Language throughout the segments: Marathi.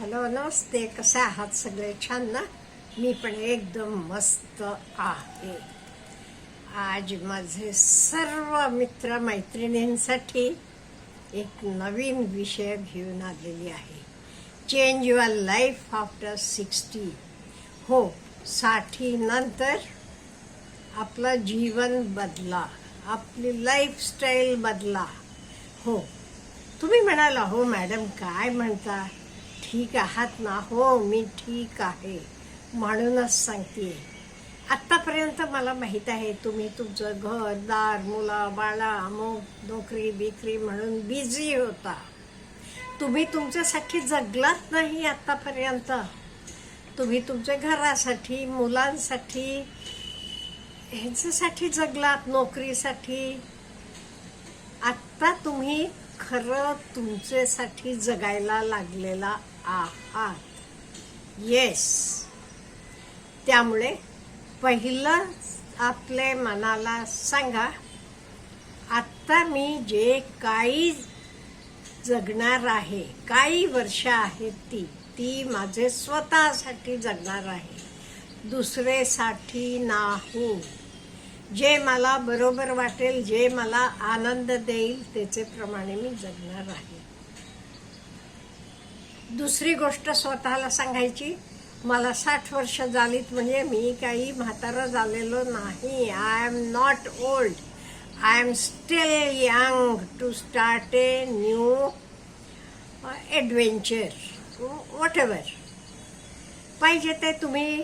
हॅलो नमस्ते कसे आहात सगळे छान ना मी पण एकदम मस्त आहे आज माझे सर्व मित्र मैत्रिणींसाठी एक नवीन विषय घेऊन आलेली आहे change your life after sixty हो साठी नंतर आपलं जीवन बदला आपली लाईफस्टाईल बदला हो तुम्ही म्हणाला हो मॅडम काय म्हणता ठीक आहात ना? हो मी ठीक आहे. म्हणूनच सांगते. आत्तापर्यंत मला माहीत आहे तुम्ही तुमचं घर दार मुलं बाळा अमुक नोकरी बिकरी म्हणून बिझी होता. तुम्ही तुमच्यासाठी जगलात नाही आत्तापर्यंत. तुम्ही तुमच्या घरासाठी मुलांसाठी ह्याच्यासाठी जगलात नोकरीसाठी. आत्ता तुम्ही खरं तुमच्यासाठी जगायला लागलेला आहात येस त्यामुळे पहिलं आपल्या मनाला सांगा आत्ता मी जे काही जगणार आहे काही वर्ष आहेत ती ती माझे स्वतःसाठी जगणार आहे. दुसरेसाठी नाही. जे मला बरोबर वाटेल जे मला आनंद देईल त्याचे प्रमाणे मी जगणार आहे. दुसरी गोष्ट स्वतःला सांगायची मला साठ वर्ष झालीत म्हणजे मी काही म्हातारा झालेलो नाही. I am not old I am still young to start a new adventure whatever पाहिजे ते तुम्ही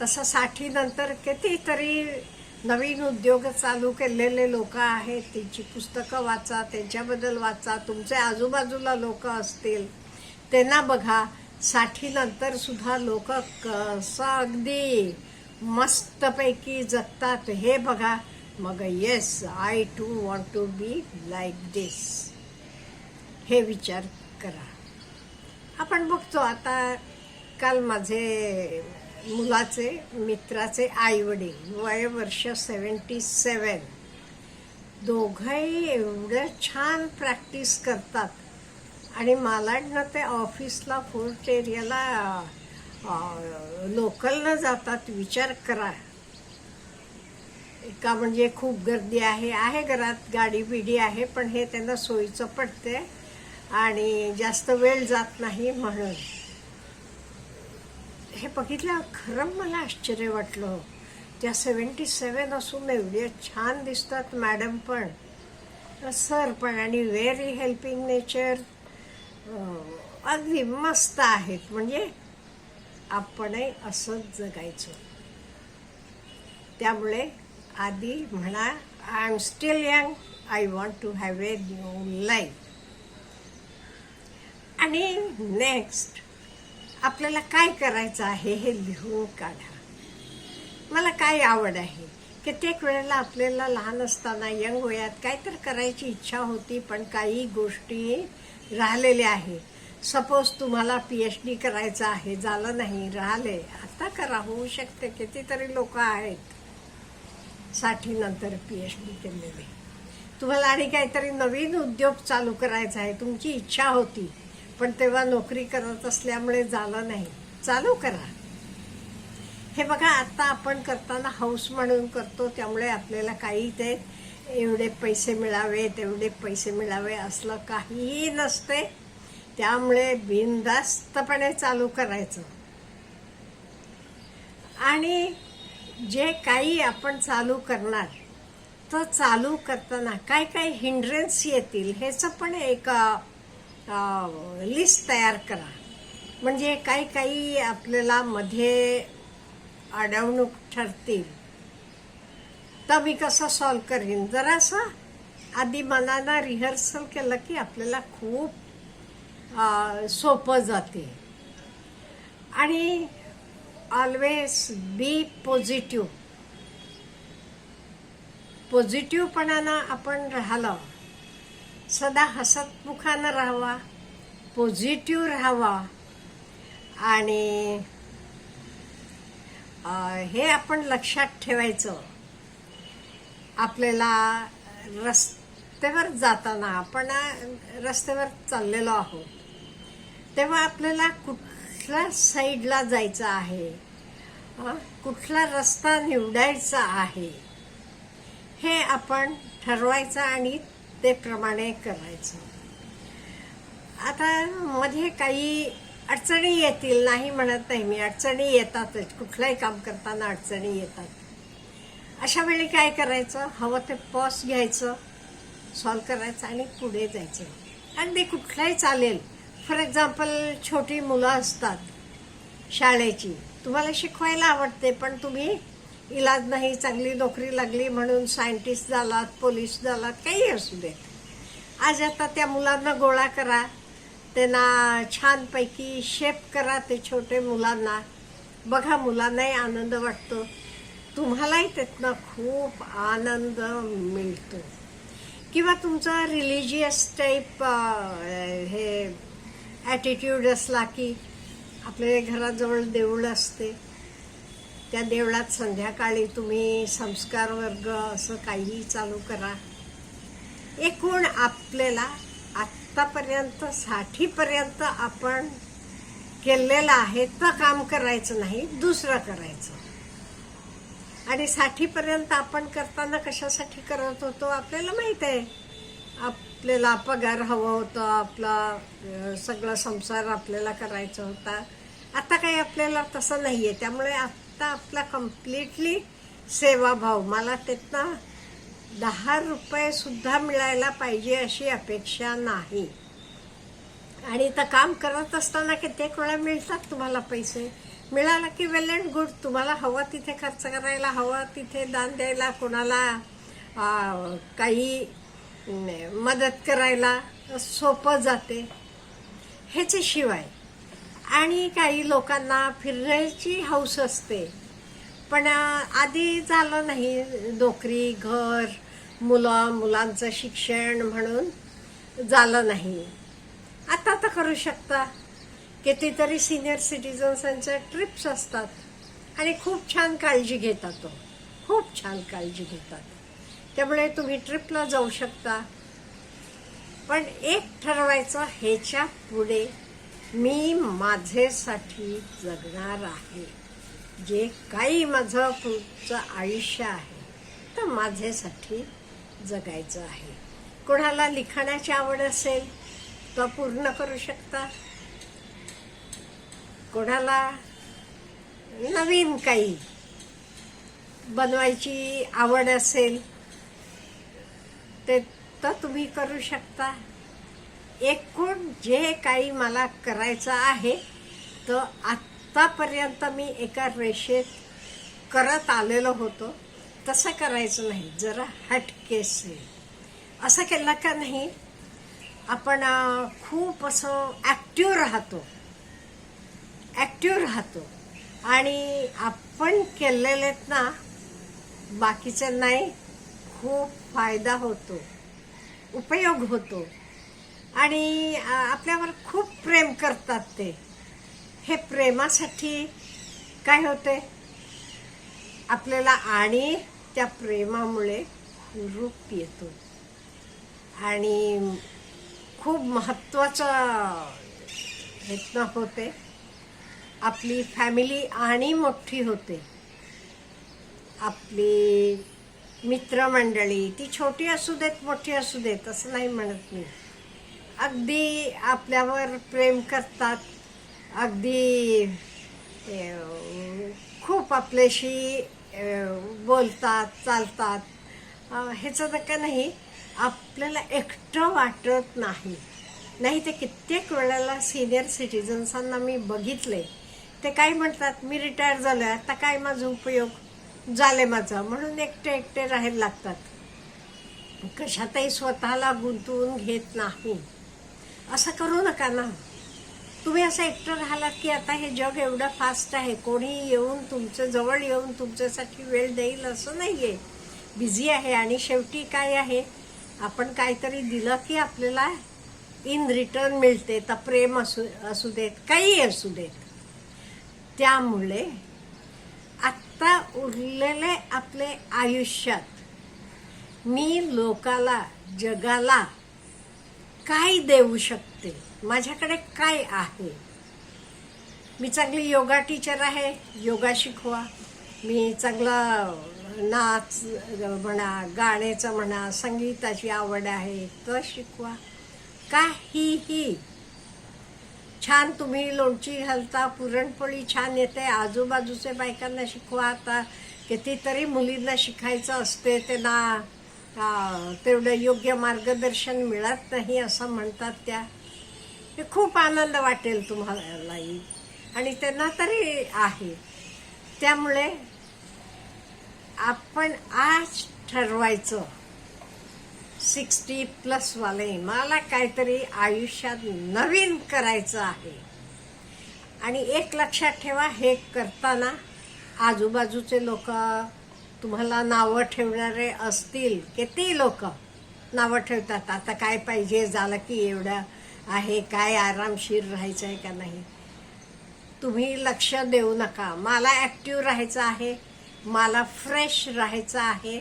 तसं साठीनंतर कितीतरी नवीन उद्योग चालू केलेले लोक आहेत. त्यांची पुस्तकं वाचा त्यांच्याबद्दल वाचा. तुमचे आजूबाजूला लोक असतील. त्यांना बघा साठी नंतर सुद्धा लोक कसं अगदी मस्तपैकी जगतात. हे बघा. मग yes I too want to be like this हे विचार करा. आपण बघतो आता काल माझे मुलाचे मित्राचे आई वडील वय वर्ष सेवन्टी सेवन दोघंही एवढं छान प्रॅक्टिस करतात. आणि मालाडनं ते ऑफिसला फोर्ट एरियाला लोकलनं जातात विचार करा. का म्हणजे खूप गर्दी आहे आहे घरात गाडी बिडी आहे पण हे त्यांना सोयीचं पडते आणि जास्त वेळ जात नाही म्हणून. हे बघितलं खरं मला आश्चर्य वाटलं. त्या सेवन्टी सेवन असून एवढे छान दिसतात मॅडम पण. सर पण आणि व्हेरी हेल्पिंग नेचर. अगदी मस्त आहेत. म्हणजे आपणही असंच जगायचं. त्यामुळे आधी म्हणा I am still young I want to have a new life आणि नेक्स्ट आपल्याला काय करायचं आहे हे लिहून काढा. मला काय आवड आहे? कित्येक वेळेला आपल्याला लहान असताना यंग वयात काय तर करायची इच्छा होती पण काही गोष्टी राहिलेले आहे. सपोज तुम्हाला पी एच डी करायचं आहे झालं नाही राहिले. आता करा होऊ शकते. कितीतरी लोक आहेत. साठी नंतर पी एच डी केलेले. तुम्हाला आणि काहीतरी नवीन उद्योग चालू करायचा आहे. तुमची इच्छा होती. पण तेव्हा नोकरी करत असल्यामुळे झालं नाही. चालू करा. हे बघा आता आपण करताना हाऊस म्हणून करतो. त्यामुळे आपल्याला काही ते एवढे पैसे मिळावे तेवढे पैसे मिळावे असलं काहीही नसते. त्यामुळे बिनधास्तपणे चालू करायचं. आणि जे काही आपण चालू करणार तर चालू करताना काय काय हिंड्रन्स येतील ह्याचं पण एक लिस्ट तयार करा. म्हणजे काही काही आपल्याला मध्ये अडवणूक ठरतील. तर मी कसं सॉल्व करीन? जरासं आधी मनानं रिहर्सल केलं की आपल्याला खूप सोपं जाते. आणि ऑलवेज बी पॉझिटिव्ह पॉझिटिव्हपणानं आपण राहिलं सदा हसतमुखानं राहावा. पॉझिटिव्ह राहावा. आणि हे आपण लक्षात ठेवायचं. आपल्याला रस्त्यावर जाताना आपण रस्त्यावर चाललेलो आहोत. तेव्हा आपल्याला कुठल्या साईडला जायचं आहे? कुठला रस्ता निवडायचा आहे? हे आपण ठरवायचं आणि ते प्रमाणे करायचं. आता मध्ये काही अडचणी येतील नाही म्हणत नाही मी. अडचणी येतातच. कुठलंही काम करताना अडचणी येतात. अशा वेळी काय करायचं? हवं ते पॉस घ्यायचं सॉल्व करायचं आणि पुढे जायचं. अगदी कुठलाही चालेल. फॉर एक्झाम्पल छोटी मुलं असतात शाळेची. तुम्हाला शिकवायला आवडते पण तुम्ही इलाज नाही चांगली नोकरी लागली म्हणून सायंटिस्ट झालात पोलीस झालात काही असू देत. आज आता त्या मुलांना गोळा करा. त्यांना छानपैकी शेप करा ते छोटे मुलांना. बघा मुलांनाही आनंद वाटतो. तुम्हालाही त्यातनं खूप आनंद मिळतो. किंवा तुमचा रिलिजियस टाईप हे ॲटिट्यूड असला की आपल्या घराजवळ देऊळ असते. त्या देवळात संध्याकाळी तुम्ही संस्कार वर्ग असं काहीही चालू करा. एकूण आपल्याला आत्तापर्यंत साठीपर्यंत आपण केलेलं आहे तर काम करायचं नाही दुसरं करायचं. आणि साठीपर्यंत आपण करताना कशासाठी करत होतो आपल्याला माहीत आहे. आपल्याला पगार हवं होतं आपला सगळा सगळं संसार आपल्याला करायचा होता. आता काही आपल्याला तसं नाही आहे त्यामुळे आत्ता आपला कम्प्लिटली सेवाभाव मला त्यातनं दहा रुपयेसुद्धा मिळायला पाहिजे अशी अपेक्षा नाही. आणि तर काम करत असताना कित्येक वेळा मिळतात तुम्हाला पैसे? मिळाला की वेल अँड गुड तुम्हाला हवं तिथे खर्च करायला हवं तिथे दान द्यायला कोणाला काही मदत करायला सोपं जाते. ह्याच्याशिवाय आणि काही लोकांना फिरायची हौस असते. पण आधी झालं नाही नोकरी घर मुलं मुलांचं शिक्षण म्हणून झालं नाही. आता तर करू शकता. कितीतरी सिनियर सिटीजन्सांच्या ट्रिप्स असतात. आणि खूप छान काळजी घेतात तो. खूप छान काळजी घेतात. त्यामुळे तुम्ही ट्रिपला जाऊ शकता. पण एक ठरवायचं ह्याच्या पुढे मी माझेसाठी जगणार आहे. जे काही माझं पुढचं आयुष्य आहे तर माझ्यासाठी जगायचं आहे. कोणाला लिखाणाची आवड असेल तर पूर्ण करू शकता. कोणाला नवीन काही बनवायची आवड असेल ते तर तुम्ही करू शकता. एकूण जे काही मला करायचं आहे तर आत्तापर्यंत मी एका रेषेत करत आलेलो होतो. तसं करायचं नाही जरा हटकेसे असं केलं का नाही आपण खूप असं ॲक्टिव्ह राहतो. ॲक्टिव्ह राहतो. आणि आपण केलेलेत ना बाकीच्यांनाही खूप फायदा होतो. उपयोग होतो. आणि आपल्यावर खूप प्रेम करतात ते. हे प्रेमासाठी काय होते? आपल्याला आणि त्या प्रेमामुळे रूप येतो. आणि खूप महत्त्वाचं प्रयत्न होते. आपली फॅमिली आणि मोठी होते. आपली मित्रमंडळी ती छोटी असू देत मोठी असू देत असं नाही म्हणत मी. अगदी आपल्यावर प्रेम करतात. अगदी खूप आपल्याशी बोलतात चालतात. ह्याचं ह्याचं का नाही आपल्याला एकटं वाटत नाही. नाही ते कित्येक वेळेला सिनियर सिटिझन्सांना मी बघितले ते काय म्हणतात मी रिटायर झाले आता काय माझा उपयोग झाले माझा? म्हणून एकटे एकटे राहायला लागतात. कशातही स्वतःला गुंतवून घेत नाही. असं करू नका ना. तुम्ही असं एकटं राहिलात की आता हे जग एवढं फास्ट आहे. कोणी येऊन तुमचं जवळ येऊन तुमच्यासाठी वेळ देईल असं नाही आहे बिझी आहे आणि शेवटी काय आहे? आपण काहीतरी दिलं की आपल्याला इन रिटर्न मिळते. तर प्रेम असू असू देत काही असू देत. त्यामुळे आत्ता उरलेले आपले आयुष्यात मी लोकाला जगाला काय देऊ शकते? माझ्याकडे काय आहे? मी चांगली योगा टीचर आहे योगा शिकवा. मी चांगला नाच म्हणा गाण्याचं म्हणा संगीताची आवड आहे तर शिकवा. काहीही छान तुम्ही लोणची घालता पुरणपोळी छान येते. आजूबाजूचे बायकांना शिकवा आता. कितीतरी मुलींना शिकायचं असते त्यांना तेवढं योग्य मार्गदर्शन मिळत नाही असं म्हणतात त्या. हे खूप आनंद वाटेल तुम्हालाही. आणि त्यांना तरी आहे. त्यामुळे आपण आज ठरवायचं. सिक्स्टी प्लसवाले मला काहीतरी आयुष्यात नवीन करायचं आहे. आणि एक लक्षात ठेवा हे करताना आजूबाजूचे लोक तुम्हाला नावं ठेवणारे असतील किती लोक नावं ठेवतात? आता काय पाहिजे? झालं की एवढं आहे काय आरामशीर राहायचं आहे का नाही? तुम्ही लक्ष देऊ नका. मला ॲक्टिव्ह राहायचं आहे मला फ्रेश राहायचं आहे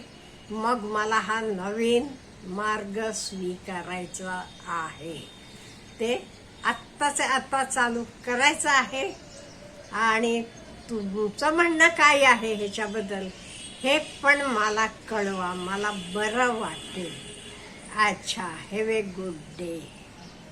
मग मला हा नवीन मार्ग स्वीकारायचा आहे. ते आत्ताचे आत्ता चालू करायचं आहे. आणि तुमचं म्हणणं काय आहे ह्याच्याबद्दल हे पण मला कळवा मला बरं वाटेल. अच्छा हॅव ए गुड डे